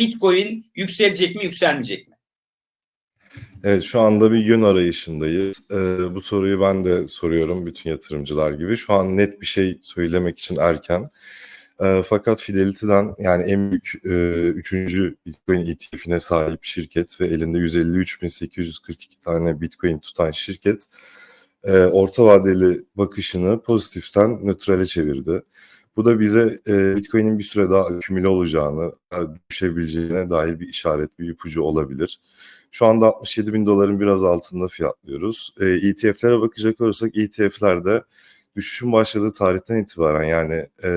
Bitcoin yükselecek mi, yükselmeyecek mi? Evet şu anda bir yön arayışındayız. Ee, bu soruyu ben de soruyorum bütün yatırımcılar gibi. Şu an net bir şey söylemek için erken. Ee, fakat Fidelity'den yani en büyük e, üçüncü Bitcoin ETF'ine sahip şirket ve elinde 153.842 tane Bitcoin tutan şirket e, orta vadeli bakışını pozitiften nötrale çevirdi. Bu da bize e, Bitcoin'in bir süre daha akümüle olacağını, e, düşebileceğine dair bir işaret, bir ipucu olabilir. Şu anda 67 bin doların biraz altında fiyatlıyoruz. E, ETF'lere bakacak olursak ETF'lerde düşüşün başladığı tarihten itibaren yani e,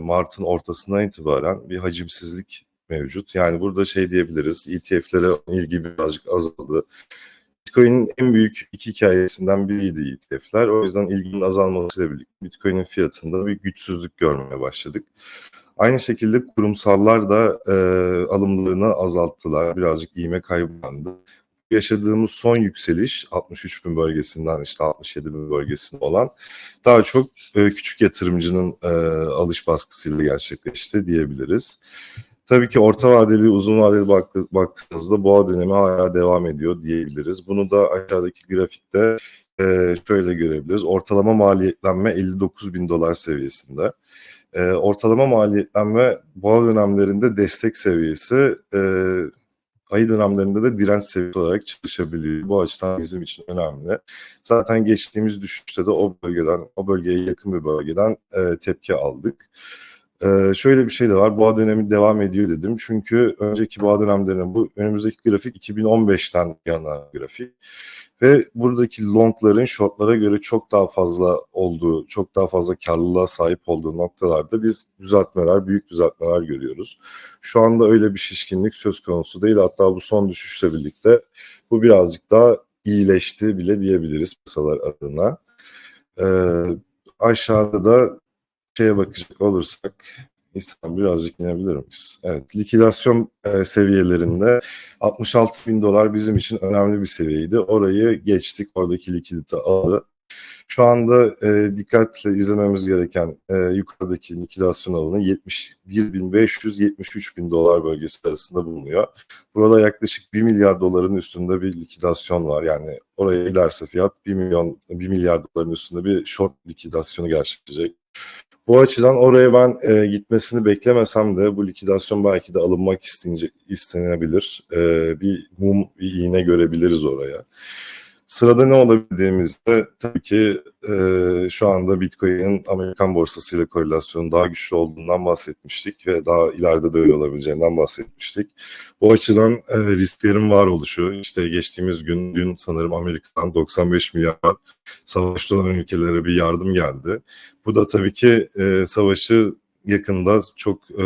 Mart'ın ortasından itibaren bir hacimsizlik mevcut. Yani burada şey diyebiliriz, ETF'lere ilgi birazcık azaldı. Bitcoin'in en büyük iki hikayesinden biriydi ETF'ler. O yüzden ilginin azalmasıyla birlikte Bitcoin'in fiyatında bir güçsüzlük görmeye başladık. Aynı şekilde kurumsallar da e, alımlarını azalttılar. Birazcık iğme kayblandı. Yaşadığımız son yükseliş 63 bin bölgesinden işte 67 bin bölgesinde olan daha çok e, küçük yatırımcının e, alış baskısıyla gerçekleşti diyebiliriz. Tabii ki orta vadeli, uzun vadeli baktı, baktığımızda boğa dönemi hala devam ediyor diyebiliriz. Bunu da aşağıdaki grafikte e, şöyle görebiliriz. Ortalama maliyetlenme 59 bin dolar seviyesinde. E, ortalama maliyetlenme boğa dönemlerinde destek seviyesi, e, ayı dönemlerinde de direnç seviyesi olarak çalışabiliyor. Bu açıdan bizim için önemli. Zaten geçtiğimiz düşüşte de o bölgeden, o bölgeye yakın bir bölgeden e, tepki aldık. Ee, şöyle bir şey de var. Boğa dönemi devam ediyor dedim. Çünkü önceki boğa dönemlerinin bu önümüzdeki grafik 2015'ten yana grafik. Ve buradaki longların shortlara göre çok daha fazla olduğu, çok daha fazla karlılığa sahip olduğu noktalarda biz düzeltmeler, büyük düzeltmeler görüyoruz. Şu anda öyle bir şişkinlik söz konusu değil. Hatta bu son düşüşle birlikte bu birazcık daha iyileşti bile diyebiliriz piyasalar adına. Ee, aşağıda da şeye bakacak olursak İslam birazcık inebilir miyiz? Evet, likidasyon e, seviyelerinde 66 bin dolar bizim için önemli bir seviyeydi. Orayı geçtik, oradaki likidite aldı. Şu anda e, dikkatle izlememiz gereken e, yukarıdaki likidasyon alanı 71.500-73 bin dolar bölgesi arasında bulunuyor. Burada yaklaşık 1 milyar doların üstünde bir likidasyon var. Yani oraya giderse fiyat 1 milyon 1 milyar doların üstünde bir short likidasyonu gerçekleşecek. Bu açıdan oraya ben e, gitmesini beklemesem de bu likidasyon belki de alınmak isteyecek, istenebilir. E, bir mum, bir iğne görebiliriz oraya. Sırada ne olabildiğimizde tabii ki e, şu anda Bitcoin'in Amerikan borsasıyla korelasyonu daha güçlü olduğundan bahsetmiştik ve daha ileride de öyle olabileceğinden bahsetmiştik. Bu açıdan e, risklerin var oluşu, işte geçtiğimiz gün, dün sanırım Amerika'dan 95 milyar savaşta olan ülkelere bir yardım geldi. Bu da tabii ki e, savaşı yakında çok e,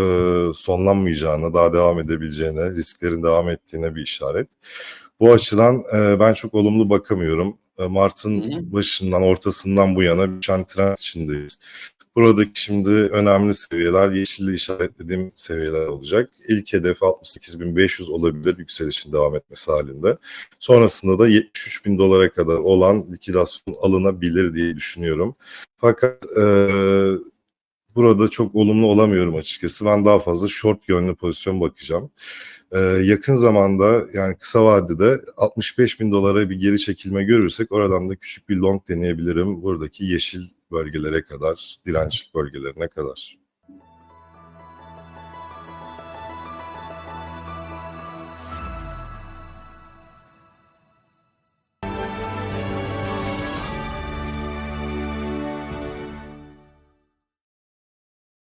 sonlanmayacağına, daha devam edebileceğine, risklerin devam ettiğine bir işaret. Bu açıdan e, ben çok olumlu bakamıyorum. E, Mart'ın başından, ortasından bu yana bir trend içindeyiz. Buradaki şimdi önemli seviyeler, yeşilli işaretlediğim seviyeler olacak. İlk hedef 68.500 olabilir yükselişin devam etmesi halinde. Sonrasında da 73.000 dolara kadar olan likidasyon alınabilir diye düşünüyorum. Fakat e, burada çok olumlu olamıyorum açıkçası. Ben daha fazla short yönlü pozisyon bakacağım. Ee, yakın zamanda yani kısa vadede 65 bin dolara bir geri çekilme görürsek oradan da küçük bir long deneyebilirim. Buradaki yeşil bölgelere kadar, direnç bölgelerine kadar.